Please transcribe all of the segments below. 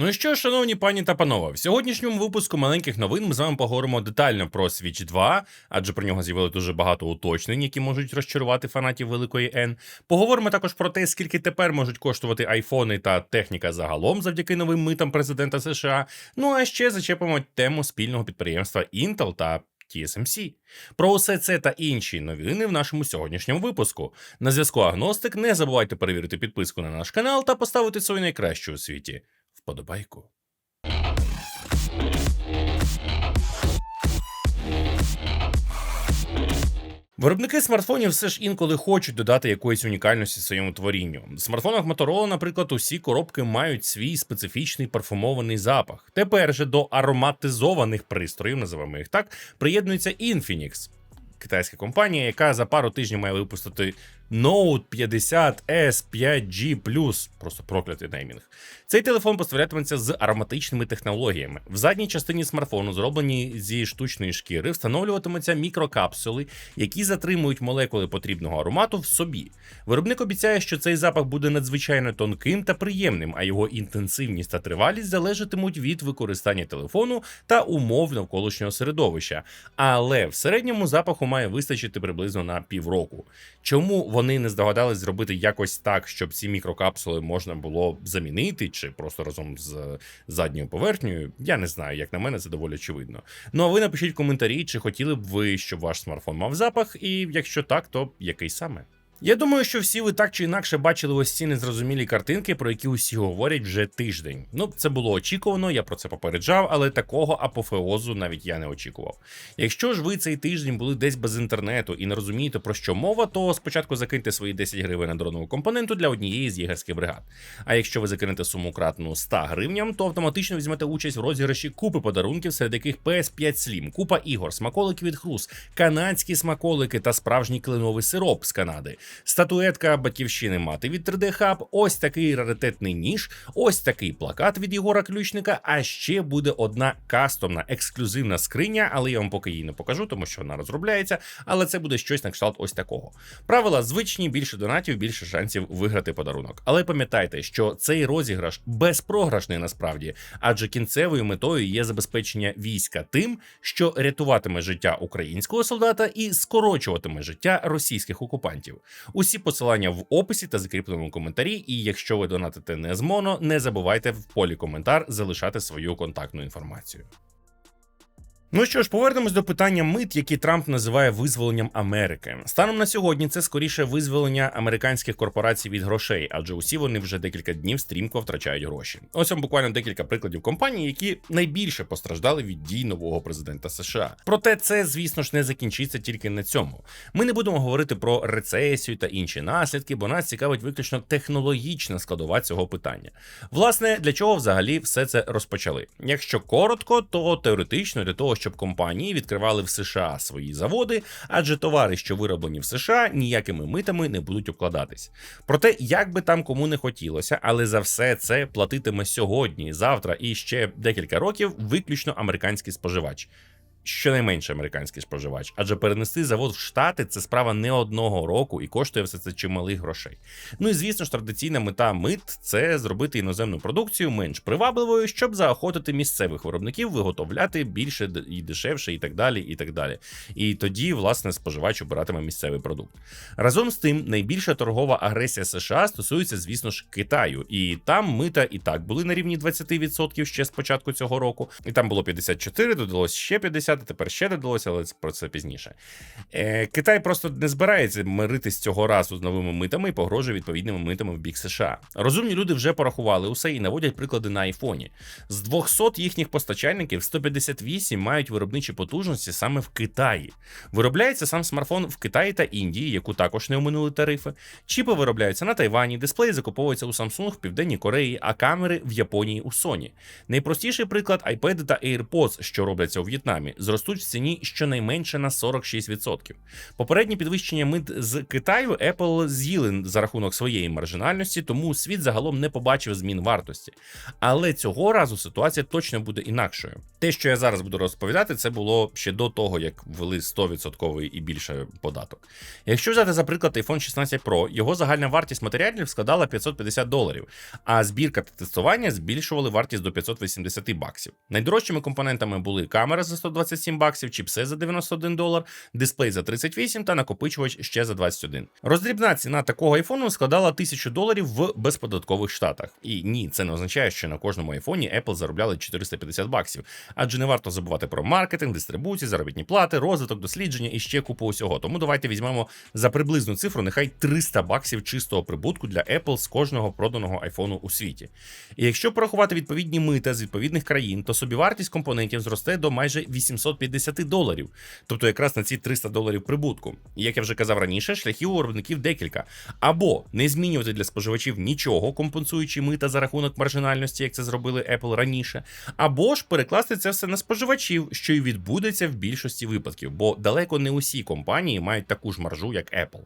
Ну і що, шановні пані та панове, в сьогоднішньому випуску маленьких новин ми з вами поговоримо детально про Switch 2, адже про нього з'явили дуже багато уточнень, які можуть розчарувати фанатів великої N. Поговоримо також про те, скільки тепер можуть коштувати айфони та техніка загалом завдяки новим митам президента США. Ну а ще зачепимо тему спільного підприємства Intel та TSMC. Про усе це та інші новини в нашому сьогоднішньому випуску. На зв'язку Агностик. Не забувайте перевірити підписку на наш канал та поставити свою найкращу у світі вподобайку. Виробники смартфонів все ж інколи хочуть додати якоїсь унікальності своєму творінню. В смартфонах Motorola, наприклад, усі коробки мають свій специфічний парфумований запах. Тепер же до ароматизованих пристроїв, називаємо їх так, приєднується Infinix, китайська компанія, яка за пару тижнів має випустити Note 50 S 5G просто проклятий неймінг. Цей телефон поставлятиметься з ароматичними технологіями. В задній частині смартфону, зроблені зі штучної шкіри, встановлюватимуться мікрокапсули, які затримують молекули потрібного аромату в собі. Виробник обіцяє, що цей запах буде надзвичайно тонким та приємним, а його інтенсивність та тривалість залежатимуть від використання телефону та умов навколишнього середовища. Але в середньому запаху має вистачити приблизно на півроку. Чому вони не здогадались зробити якось так, щоб ці мікрокапсули можна було замінити, чи просто разом з задньою поверхнею? Я не знаю, як на мене, це доволі очевидно. Ну а ви напишіть в коментарі, чи хотіли б ви, щоб ваш смартфон мав запах, і якщо так, то який саме? Я думаю, що всі ви так чи інакше бачили ось ці незрозумілі картинки, про які усі говорять вже тиждень. Ну, це було очікувано, я про це попереджав, але такого апофеозу навіть я не очікував. Якщо ж ви цей тиждень були десь без інтернету і не розумієте про що мова, то спочатку закиньте свої 10 гривень на дронову компоненту для однієї з єгерських бригад. А якщо ви закинете суму кратну 100 гривням, то автоматично візьмете участь в розіграші купи подарунків, серед яких PS5 Slim, купа ігор, смаколики від Хрус, канадські смаколики та справжній кленовий сироп з Канади статуетка батьківщини мати від 3D Hub, ось такий раритетний ніж, ось такий плакат від Єгора Ключника. А ще буде одна кастомна ексклюзивна скриня, але я вам поки її не покажу, тому що вона розробляється. Але це буде щось на кшталт ось такого. Правила звичні, більше донатів, більше шансів виграти подарунок. Але пам'ятайте, що цей розіграш безпрограшний насправді, адже кінцевою метою є забезпечення війська тим, що рятуватиме життя українського солдата і скорочуватиме життя російських окупантів. Усі посилання в описі та закріпленому коментарі. І якщо ви донатите не з моно, не забувайте в полі коментар залишати свою контактну інформацію. Ну що ж, повернемось до питання мит, які Трамп називає визволенням Америки. Станом на сьогодні це скоріше визволення американських корпорацій від грошей, адже усі вони вже декілька днів стрімко втрачають гроші. Ось вам буквально декілька прикладів компаній, які найбільше постраждали від дій нового президента США. Проте це, звісно ж, не закінчиться тільки на цьому. Ми не будемо говорити про рецесію та інші наслідки, бо нас цікавить виключно технологічна складова цього питання. Власне, для чого взагалі все це розпочали? Якщо коротко, то теоретично для того, щоб компанії відкривали в США свої заводи, адже товари, що вироблені в США, ніякими митами не будуть обкладатись. Проте, як би там кому не хотілося, але за все це платитиме сьогодні, завтра і ще декілька років виключно американський споживач щонайменше американський споживач, адже перенести завод в Штати це справа не одного року і коштує все це чималих грошей. Ну і звісно ж, традиційна мета мит це зробити іноземну продукцію менш привабливою, щоб заохотити місцевих виробників виготовляти більше і дешевше, і так далі. І так далі. І тоді, власне, споживач обиратиме місцевий продукт. Разом з тим, найбільша торгова агресія США стосується, звісно ж, Китаю, і там мита і так були на рівні 20% ще з початку цього року, і там було 54, додалось ще 50, тепер ще додалося, але про це пізніше. Е, Китай просто не збирається миритись цього разу з новими митами і погрожує відповідними митами в бік США. Розумні люди вже порахували усе і наводять приклади на айфоні. З 200 їхніх постачальників 158 мають виробничі потужності саме в Китаї. Виробляється сам смартфон в Китаї та Індії, яку також не оминули тарифи. Чіпи виробляються на Тайвані, дисплеї закуповуються у Samsung в Південній Кореї, а камери в Японії у Sony. Найпростіший приклад iPad та AirPods, що робляться у В'єтнамі зростуть в ціні щонайменше на 46%. Попереднє підвищення мит з Китаю Apple з'їли за рахунок своєї маржинальності, тому світ загалом не побачив змін вартості. Але цього разу ситуація точно буде інакшою. Те, що я зараз буду розповідати, це було ще до того, як ввели 100% і більше податок. Якщо взяти, за приклад, iPhone 16 Pro, його загальна вартість матеріалів складала 550 доларів, а збірка та тестування збільшували вартість до 580 баксів. Найдорожчими компонентами були камера за 127 баксів, чіпси за 91 долар, дисплей за 38 та накопичувач ще за 21. Роздрібна ціна такого айфону складала 1000 доларів в безподаткових штатах. І ні, це не означає, що на кожному айфоні Apple заробляли 450 баксів, адже не варто забувати про маркетинг, дистрибуцію, заробітні плати, розвиток, дослідження і ще купу усього. Тому давайте візьмемо за приблизну цифру, нехай 300 баксів чистого прибутку для Apple з кожного проданого айфону у світі. І якщо порахувати відповідні мита з відповідних країн, то собівартість компонентів зросте до майже 850 доларів, тобто якраз на ці 300 доларів прибутку. І як я вже казав раніше, шляхів у виробників декілька: або не змінювати для споживачів нічого, компенсуючи мита за рахунок маржинальності, як це зробили Apple раніше, або ж перекласти це все на споживачів, що й відбудеться в більшості випадків, бо далеко не усі компанії мають таку ж маржу, як Apple.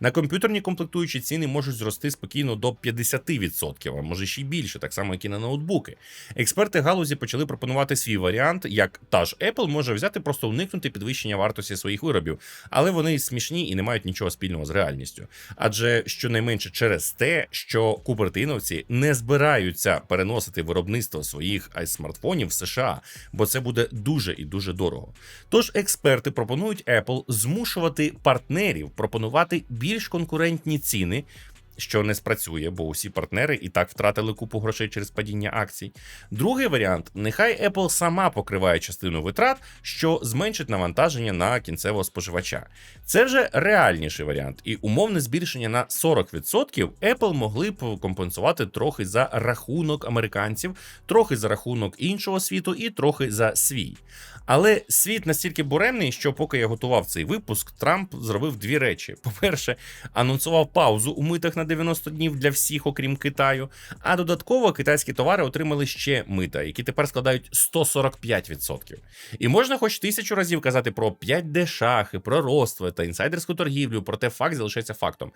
На комп'ютерні комплектуючі ціни можуть зрости спокійно до 50%, а може ще й більше, так само як і на ноутбуки. Експерти галузі почали пропонувати свій варіант, як та ж Apple може взяти просто уникнути підвищення вартості своїх виробів, але вони смішні і не мають нічого спільного з реальністю. Адже щонайменше через те, що купертиновці не збираються переносити виробництво своїх смартфонів в США, бо це буде дуже і дуже дорого. Тож експерти пропонують Apple змушувати партнерів пропонувати більш конкурентні ціни. Що не спрацює, бо усі партнери і так втратили купу грошей через падіння акцій. Другий варіант: нехай Apple сама покриває частину витрат, що зменшить навантаження на кінцевого споживача. Це вже реальніший варіант, і умовне збільшення на 40% Apple могли б компенсувати трохи за рахунок американців, трохи за рахунок іншого світу і трохи за свій. Але світ настільки буремний, що поки я готував цей випуск, Трамп зробив дві речі: по-перше, анонсував паузу у митах на 90 днів для всіх, окрім Китаю. А додатково китайські товари отримали ще мита, які тепер складають 145%. І можна хоч тисячу разів казати про 5D шахи, про роство та інсайдерську торгівлю, проте факт залишається фактом.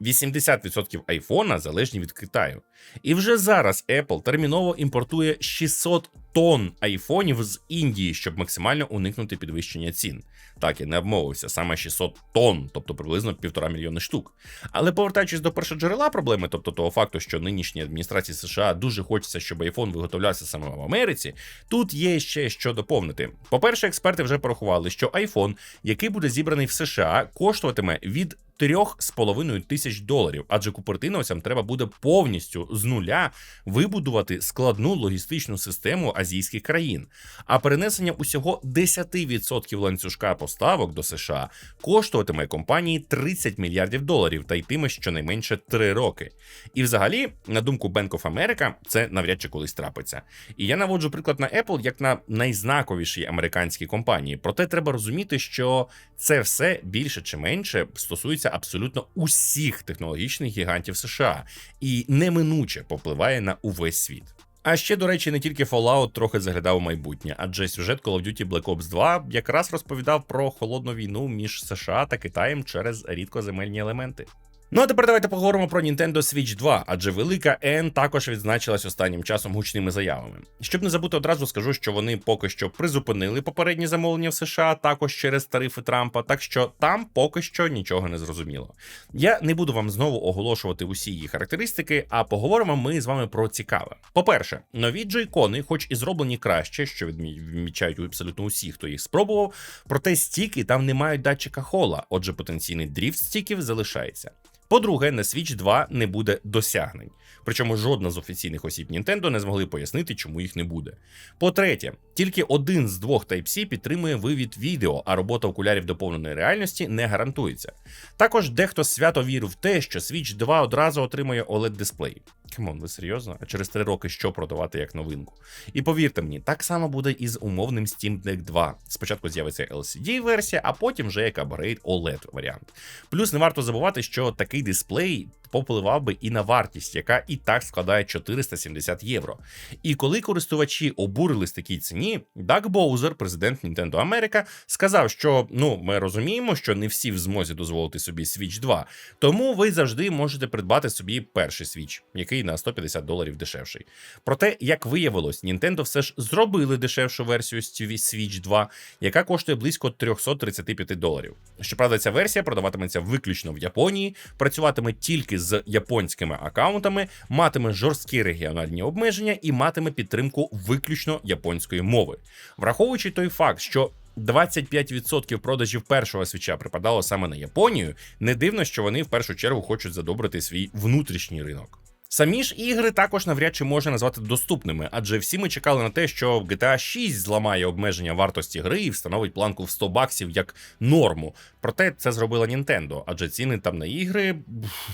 80% айфона залежні від Китаю. І вже зараз Apple терміново імпортує 600 тонн айфонів з Індії, щоб максимально уникнути підвищення цін. Так, я не обмовився, саме 600 тонн, тобто приблизно півтора мільйони штук. Але повертаючись до першоджерела проблеми, тобто того факту, що нинішній адміністрації США дуже хочеться, щоб айфон виготовлявся саме в Америці, тут є ще що доповнити. По-перше, експерти вже порахували, що айфон, який буде зібраний в США, коштуватиме від 3,5 тисяч доларів, адже купертиновцям треба буде повністю з нуля вибудувати складну логістичну систему азійських країн. А перенесення усього 10% ланцюжка поставок до США коштуватиме компанії 30 мільярдів доларів та йтиме щонайменше 3 роки. І взагалі, на думку Bank of America, це навряд чи колись трапиться. І я наводжу приклад на Apple як на найзнаковішій американській компанії. Проте треба розуміти, що це все більше чи менше стосується абсолютно усіх технологічних гігантів США і неминуче попливає на увесь світ. А ще, до речі, не тільки Fallout трохи заглядав у майбутнє, адже сюжет Call of Duty Black Ops 2 якраз розповідав про холодну війну між США та Китаєм через рідкоземельні елементи. Ну а тепер давайте поговоримо про Nintendo Switch 2, адже велика N також відзначилась останнім часом гучними заявами. Щоб не забути, одразу скажу, що вони поки що призупинили попередні замовлення в США, також через тарифи Трампа, так що там поки що нічого не зрозуміло. Я не буду вам знову оголошувати усі її характеристики, а поговоримо ми з вами про цікаве. По-перше, нові джойкони, хоч і зроблені краще, що відмічають абсолютно усі, хто їх спробував, проте стіки там не мають датчика хола, отже, потенційний дріфт стіків залишається. По-друге, на Switch 2 не буде досягнень. Причому жодна з офіційних осіб Nintendo не змогли пояснити, чому їх не буде. По-третє, тільки один з двох Type-C підтримує вивід відео, а робота окулярів доповненої реальності не гарантується. Також дехто свято вірив в те, що Switch 2 одразу отримує oled дисплей. Камон, ви серйозно? А через три роки що продавати як новинку? І повірте мені, так само буде і з умовним Steam Deck 2. Спочатку з'явиться LCD-версія, а потім вже як апгрейд OLED варіант. Плюс не варто забувати, що такий дисплей попливав би і на вартість, яка і так складає 470 євро. І коли користувачі обурились такій ціні, Даг Боузер, президент Nintendo America, сказав, що ну ми розуміємо, що не всі в змозі дозволити собі Switch 2, тому ви завжди можете придбати собі перший Switch, який на 150 доларів дешевший. Проте, як виявилось, Nintendo все ж зробили дешевшу версію Switch 2, яка коштує близько 335 доларів. Щоправда, ця версія продаватиметься виключно в Японії, працюватиме тільки з японськими аккаунтами, матиме жорсткі регіональні обмеження і матиме підтримку виключно японської мови, враховуючи той факт, що 25% продажів першого свіча припадало саме на Японію. Не дивно, що вони в першу чергу хочуть задобрити свій внутрішній ринок. Самі ж ігри також навряд чи можна назвати доступними, адже всі ми чекали на те, що GTA 6 зламає обмеження вартості гри і встановить планку в 100 баксів як норму. Проте це зробила Nintendo, адже ціни там на ігри. пф.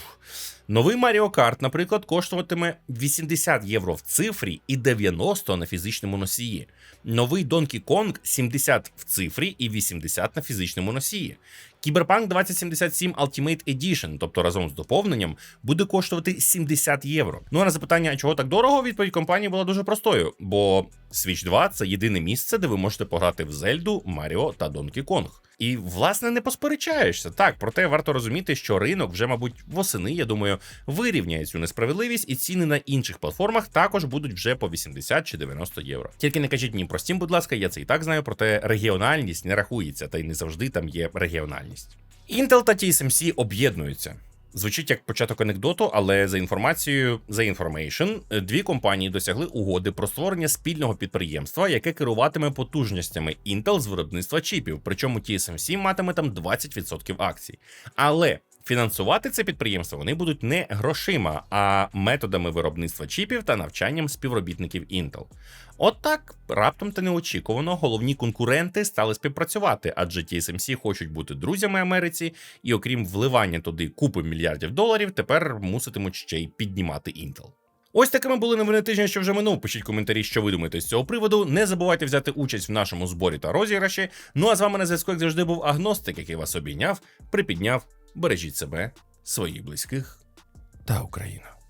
Новий Mario Kart, наприклад, коштуватиме 80 євро в цифрі і 90 на фізичному носії. Новий Donkey Kong 70 в цифрі і 80 на фізичному носії. Cyberpunk 2077 Ultimate Edition, тобто разом з доповненням, буде коштувати 70 євро. Ну а на запитання, чого так дорого, відповідь компанії була дуже простою, бо Switch 2 це єдине місце, де ви можете пограти в Зельду, Маріо та Donkey Kong. І власне не посперечаєшся. Так, проте варто розуміти, що ринок вже, мабуть, восени, я думаю, вирівняє цю несправедливість, і ціни на інших платформах також будуть вже по 80 чи 90 євро. Тільки не кажіть ні простім, будь ласка, я це і так знаю, проте регіональність не рахується, та й не завжди там є регіональність. Intel та TSMC об'єднуються. Звучить як початок анекдоту, але за інформацією The Information, дві компанії досягли угоди про створення спільного підприємства, яке керуватиме потужностями Intel з виробництва чіпів. Причому TSMC матиме там 20% акцій. Але фінансувати це підприємство вони будуть не грошима, а методами виробництва чіпів та навчанням співробітників Intel. От так, раптом та неочікувано головні конкуренти стали співпрацювати, адже TSMC хочуть бути друзями Америці, і окрім вливання туди купи мільярдів доларів, тепер муситимуть ще й піднімати Intel. Ось такими були новини тижня, що вже минув. Пишіть коментарі, що ви думаєте з цього приводу. Не забувайте взяти участь в нашому зборі та розіграші. Ну а з вами на зв'язку, як завжди, був агностик, який вас обійняв, припідняв. Бережіть себе, своїх близьких та Україну.